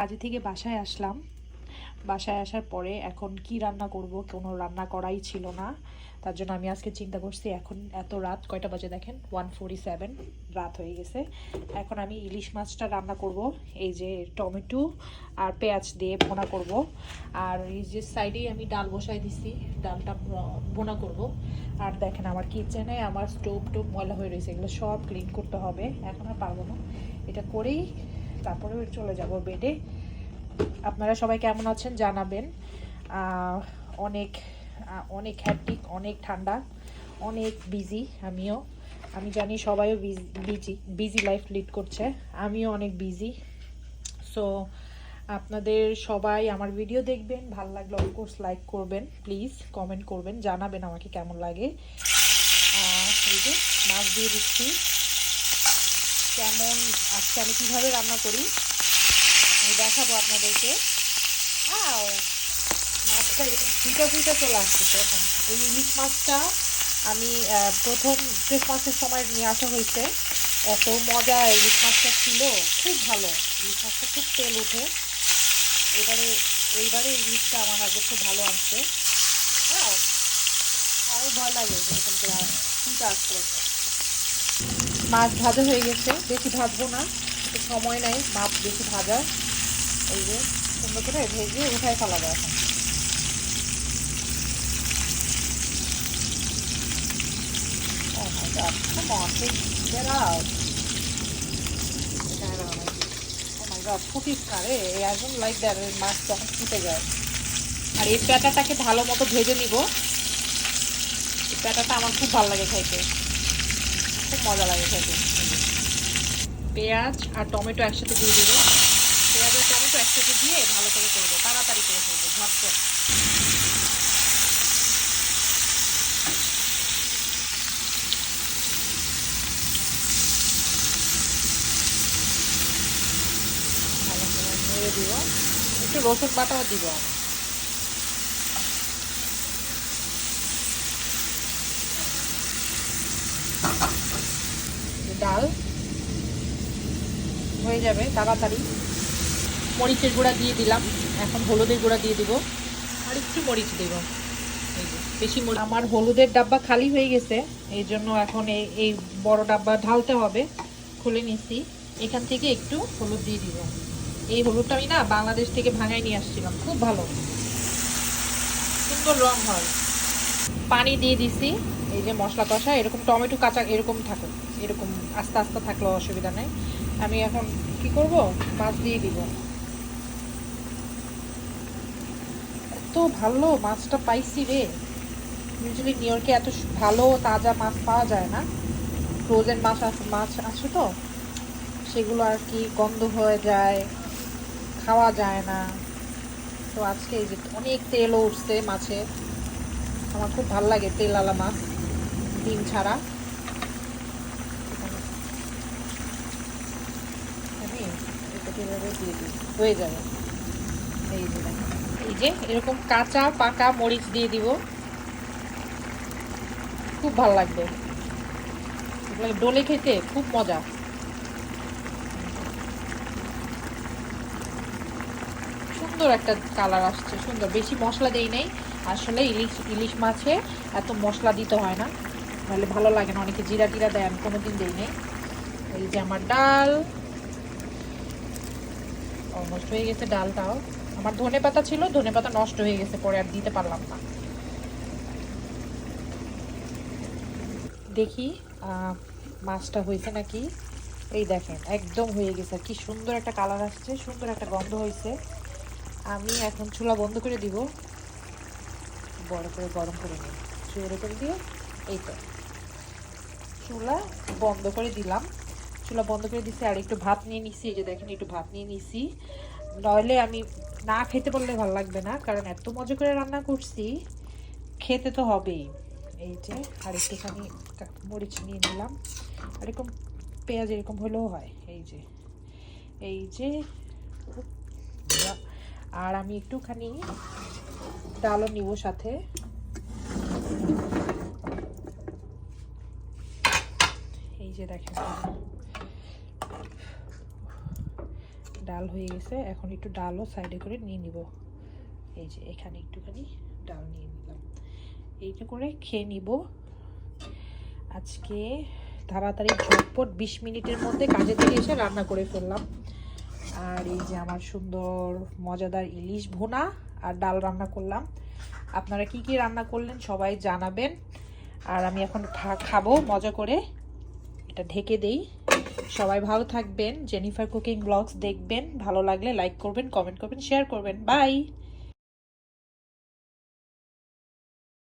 কাজে থেকে বাসায় আসলাম। বাসায় আসার পরে এখন কি রান্না করব, কোনো রান্না করাই ছিল না। তার জন্য আমি আজকে চিন্তা করছি, এখন এত রাত, কয়টা বাজে দেখেন? ওয়ান ফোরটি সেভেন রাত হয়ে গেছে। এখন আমি ইলিশ মাছটা রান্না করব, এই যে টমেটো আর পেঁয়াজ দিয়ে ভোনা করব। আর এই যে সাইডেই আমি ডাল বসাই দিছি, ডালটা ভোনা করব। আর দেখেন আমার কিচেনে আমার স্টোভ টোভ ময়লা হয়ে রয়েছে, এগুলো সব ক্লিন করতে হবে, এখন আর পারব না। এটা করেই তারপরে চলে যাব বেডে। আপনারা সবাই কেমন আছেন জানাবেন। অনেক অনেক হ্যাপটিক অনেক ঠান্ডা, অনেক বিজি আমিও। আমি জানি সবাইও বিজি বিজি লাইফ লিড করছে। আমিও অনেক বিজি সো আপনাদের সবাই আমার ভিডিও দেখবেন। ভালো লাগলে অফকোর্স লাইক করবেন প্লিজ কমেন্ট করবেন, জানাবেন আমাকে কেমন লাগে। যে মাছ দিয়ে দিচ্ছি। কেমন, আজকে আমি কীভাবে রান্না করি? আমি দেখাবো আপনাদেরকে। আও, মাছটা এরকম ফুটা ফুটা চলে আসছে এখন। এই ইলিশ মাছটা আমি প্রথম ক্রিসমাসের সময় নিয়ে আসা হয়েছে। এত মজা ইলিশ মাছটা ছিল, খুব ভালো। ইলিশ মাছটা খুব তেল ওঠে। এবারে, এইবারে ইলিশটা আমার হাজবে খুব ভালো আসছে। হ্যাঁ আরও ভয় লাগে এরকম করে ফুটা আসলে মাছ ভাজা হয়ে গেছে। বেশি ভাজবো না সময় নাই, মাছ বেশি ভাজা। এই যে সুন্দর করে ভেজে উঠায় ফেলা যায় এখন। Oh out. Oh যখন ফুটে যায়। আর এই প্যাটাটাকে ভালো মতো ভেজে নিব। এই প্যাটাটা আমার খুব ভালো লাগে খাইতে। মজা লাগে খেতে। পেঁয়াজ আর টমেটো একসাথে দিয়ে দেবো। পেঁয়াজ আর টমেটো একসাথে দিয়ে ভালো করে করব। তাড়াতাড়ি করে করব, ঝটপট। ভালো করে দিব। একটু রসুন বাটাও দিব। আমি ডাল। হয়ে যাবে, তাড়াতাড়ি। মরিচের গুঁড়া দিয়ে দিলাম। এখন হলুদের গুঁড়া দিয়ে দিব। আর একটু মরিচ দেব। বেশি আমার হলুদের ডাব্বা খালি হয়ে গেছে। এই জন্য এখন এই এই বড় ডাব্বা ঢালতে হবে। খুলে নিছি এখান থেকে একটু হলুদ দিয়ে দিব। এই হলুদটা আমি না বাংলাদেশ থেকে ভাঙায় নিয়ে আসছিলাম। খুব ভালো। সুন্দর রং হয়। পানি দিয়ে দিছি। এই যে মশলা কষা, এরকম টমেটো, কাঁচা, এরকম থাকে। এরকম আস্তে আস্তে থাকলেও অসুবিধা নেই। আমি এখন কি করব? মাছ দিয়ে দিব। এত ভালো মাছটা পাইছি রে। ইউজুয়ালি নিউ ইয়র্কে এত ভালো, তাজা মাছ পাওয়া যায় না। ফ্রোজেন মাছ মাছ আছে তো। সেগুলো আর কি গন্ধ হয়ে যায়, খাওয়া যায় না। তো আজকে এই যে অনেক তেলও উঠছে মাছে। আমার খুব ভালো লাগে তেলালা মাছ। ডিম ছাড়া। আমি দিয়ে দিই। হয়ে যাবে। এই যে এই যে এরকম কাঁচা, পাকা মরিচ দিয়ে দিব। খুব ভালো লাগবে। এগুলো ডোলে খেতে খুব মজা। সুন্দর একটা কালার আসছে, সুন্দর। বেশি মশলা দেই নাই। আসলে ইলিশ ইলিশ মাছে এত মশলা দিতে হয় না। নাহলে ভালো লাগে না। অনেকে জিরা টিরা দেয়, আমি কোনোদিন দিই নাই। এই যে আমার ডাল। অলমোস্ট হয়ে গেছে ডালটাও। আমার ধনে পাতা ছিল, ধনে পাতা নষ্ট হয়ে গেছে, পরে আর দিতে পারলাম না। দেখি মাছটা হয়েছে নাকি? এই দেখেন, একদম হয়ে গেছে। কি সুন্দর একটা কালার আসছে, সুন্দর একটা গন্ধ হয়েছে। আমি এখন চুলা বন্ধ করে দিব। বড় করে গরম করে নিই। জোরে করে দিয়ে এই তো চুলা বন্ধ করে দিলাম। চুলা বন্ধ করে দিছি আর একটু ভাত নিয়ে নিছি, এই যে দেখেন একটু ভাত নিয়ে নিছি। নইলে আমি না খেতে পারলে ভালো লাগবে না, কারণ এত মজা করে রান্না করছি, খেতে তো হবেই। এই যে আর একটুখানি মরিচ নিয়ে নিলাম। আর এরকম পেঁয়াজ এরকম হলেও হয়, এই যে। এই যে, আর আমি একটুখানি ডালও নিব সাথে। যে দেখেন। ডাল হয়ে গেছে। এখন একটু ডালও সাইডে করে নিয়ে নিব। এই যে এখানে একটুখানি ডাল নিয়ে নিলাম। এইটা করে খেয়ে নিব। আজকে তাড়াতাড়ি ঝটপট বিশ মিনিটের মধ্যে কাজে থেকে এসে রান্না করে ফেললাম। আর এই যে আমার সুন্দর, মজাদার ইলিশ ভোনা আর ডাল রান্না করলাম। আপনারা কি কি রান্না করলেন সবাই জানাবেন। আর আমি এখন খাব মজা করে। এটা ঢেকে দেই। সবাই ভালো থাকবেন। জেনিফার কুকিং ব্লগস দেখবেন। ভালো লাগলে লাইক করবেন কমেন্ট করবেন শেয়ার করবেন। বাই